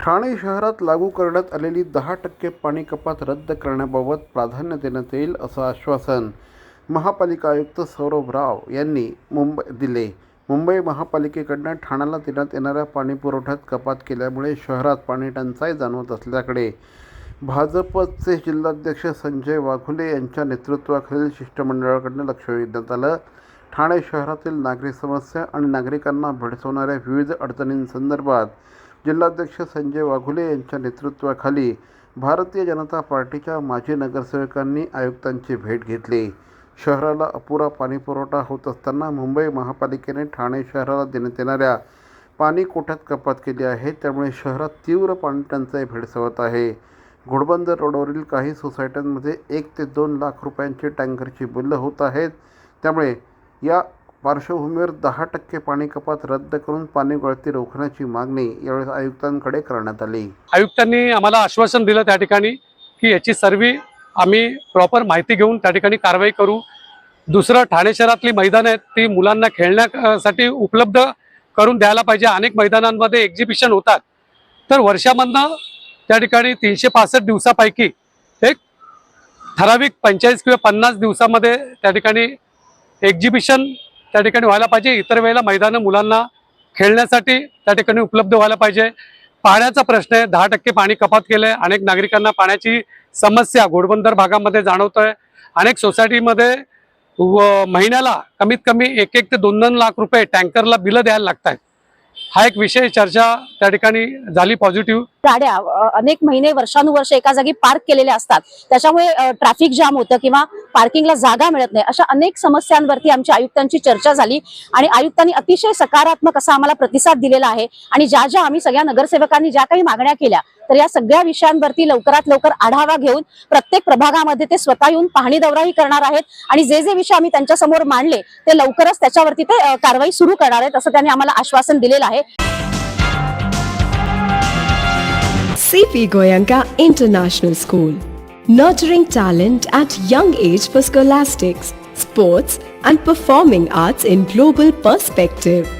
ठाणे शहरात लागू करण्यात आलेली दहा टक्के पाणी कपात रद्द करण्याबाबत प्राधान्य देण्यात येईल असं आश्वासन महापालिका आयुक्त सौरभ राव यांनी मुंबई दिले. मुंबई महापालिकेकडनं ठाण्याला देण्यात येणाऱ्या पाणी पुरवठ्यात कपात केल्यामुळे शहरात पाणी टंचाई जाणवत असल्याकडे भाजपचे जिल्हाध्यक्ष संजय वाघुले यांच्या नेतृत्वाखालील शिष्टमंडळाकडनं लक्ष वेधण्यात आलं. ठाणे शहरातील नागरी समस्या आणि नागरिकांना भेडसवणाऱ्या विविध अडचणींसंदर्भात जिल्हाध्यक्ष संजय वाघुले यांच्या नेतृत्वाखाली भारतीय जनता पार्टीच्या माजी नगरसेवकांनी आयुक्तांची भेट घेतली. शहराला अपुरा पाणीपुरवठा होत असताना मुंबई महापालिकेने ठाणे शहराला देण्यात येणाऱ्या पाणी कोठ्यात कपात केली आहे त्यामुळे शहरात तीव्र पाणी टंचाई भेडसावत आहे. घोडबंदर रोडवरील काही सोसायट्यांमध्ये एक ते दोन लाख रुपयांची टँकरची बिल्लं होत आहेत त्यामुळे या पार्श्वभूमीवर दहा टक्के पाणी कपात रद्द करून पाणी गळती रोखण्याची मागणी यावेळेस आयुक्तांकडे करण्यात आली. आयुक्तांनी आम्हाला आश्वासन दिलं त्या ठिकाणी की याची सर्व आम्ही प्रॉपर माहिती घेऊन त्या ठिकाणी कारवाई करू. दुसरं ठाणे शहरातली मैदानं आहेत ती मुलांना खेळण्यासाठी उपलब्ध करून द्यायला पाहिजे. अनेक मैदानांमध्ये एक्झिबिशन होतात. तर वर्षामधनं त्या ठिकाणी तीनशे पासष्ट दिवसापैकी एक ठराविक पंचेचाळीस किंवा पन्नास दिवसामध्ये त्या ठिकाणी एक्झिबिशन त्या ठिकाणी व्हायला पाहिजे. इतर वेळेला मैदानं मुलांना खेळण्यासाठी त्या ठिकाणी उपलब्ध व्हायला पाहिजे. पाण्याचा प्रश्न आहे. दहा टक्के पाणी कपात केलं आहे अनेक नागरिकांना पाण्याची समस्या घोडबंदर भागामध्ये जाणवतोय. अनेक सोसायटीमध्ये व महिन्याला कमीत कमी एक एक ते दोन दोन लाख रुपये टँकरला बिलं द्यायला लागत आहेत हा एक विषय चर्चा त्या ठिकाणी झाली पॉझिटिव्ह. गाड्या अनेक महिने वर्षानुवर्ष एका जागी पार्क केलेल्या असतात. त्याच्यामुळे ट्रॅफिक जाम होतं किंवा पार्किंगला जागा मिळत नाही अशा अनेक समस्यांवरती आमच्या आयुक्तांची चर्चा झाली. आणि आयुक्तांनी अतिशय सकारात्मक असा आम्हाला प्रतिसाद दिलेला आहे. आणि ज्या ज्या आम्ही सगळ्या नगरसेवकांनी ज्या काही मागण्या केल्या तर या सगळ्या विषयांवरती लवकरात लवकर आढावा घेऊन प्रत्येक प्रभागामध्ये ते स्वतः येऊन पाहणी दौराही करणार आहेत आणि जे जे विषय आम्ही त्यांच्यासमोर मांडले ते लवकरच त्याच्यावरती ते कारवाई सुरू करणार आहेत असं त्यांनी आम्हाला आश्वासन दिलेलं आहे CP Goyanka International School. Nurturing talent at young age for scholastics, sports, and performing arts in global perspective.